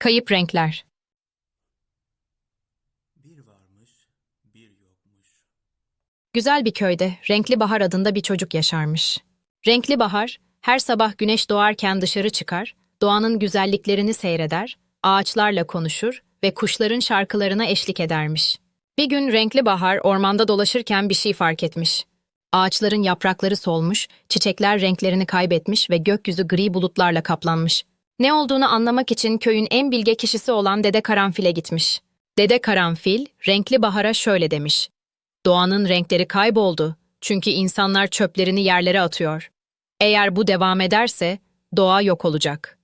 Kayıp renkler. Bir varmış, bir yokmuş. Güzel bir köyde Renkli Bahar adında bir çocuk yaşarmış. Renkli Bahar her sabah güneş doğarken dışarı çıkar, doğanın güzelliklerini seyreder, ağaçlarla konuşur ve kuşların şarkılarına eşlik edermiş. Bir gün Renkli Bahar ormanda dolaşırken bir şey fark etmiş. Ağaçların yaprakları solmuş, çiçekler renklerini kaybetmiş ve gökyüzü gri bulutlarla kaplanmış. Ne olduğunu anlamak için köyün en bilge kişisi olan Dede Karanfil'e gitmiş. Dede Karanfil, Renkli Bahar'a şöyle demiş. Doğanın renkleri kayboldu çünkü insanlar çöplerini yerlere atıyor. Eğer bu devam ederse doğa yok olacak.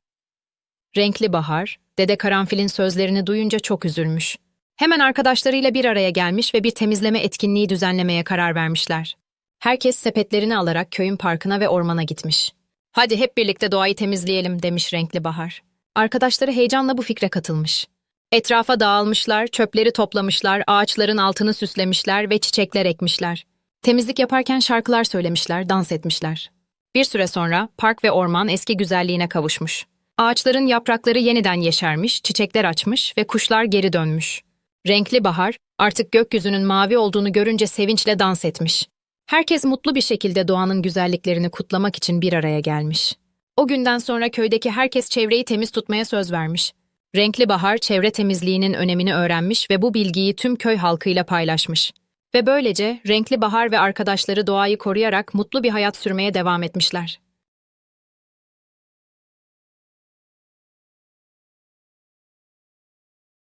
Renkli Bahar, Dede Karanfil'in sözlerini duyunca çok üzülmüş. Hemen arkadaşlarıyla bir araya gelmiş ve bir temizleme etkinliği düzenlemeye karar vermişler. Herkes sepetlerini alarak köyün parkına ve ormana gitmiş. Hadi hep birlikte doğayı temizleyelim demiş Renkli Bahar. Arkadaşları heyecanla bu fikre katılmış. Etrafa dağılmışlar, çöpleri toplamışlar, ağaçların altını süslemişler ve çiçekler ekmişler. Temizlik yaparken şarkılar söylemişler, dans etmişler. Bir süre sonra park ve orman eski güzelliğine kavuşmuş. Ağaçların yaprakları yeniden yeşermiş, çiçekler açmış ve kuşlar geri dönmüş. Renkli bahar artık gökyüzünün mavi olduğunu görünce sevinçle dans etmiş. Herkes mutlu bir şekilde doğanın güzelliklerini kutlamak için bir araya gelmiş. O günden sonra köydeki herkes çevreyi temiz tutmaya söz vermiş. Renkli Bahar çevre temizliğinin önemini öğrenmiş ve bu bilgiyi tüm köy halkıyla paylaşmış. Ve böylece Renkli Bahar ve arkadaşları doğayı koruyarak mutlu bir hayat sürmeye devam etmişler.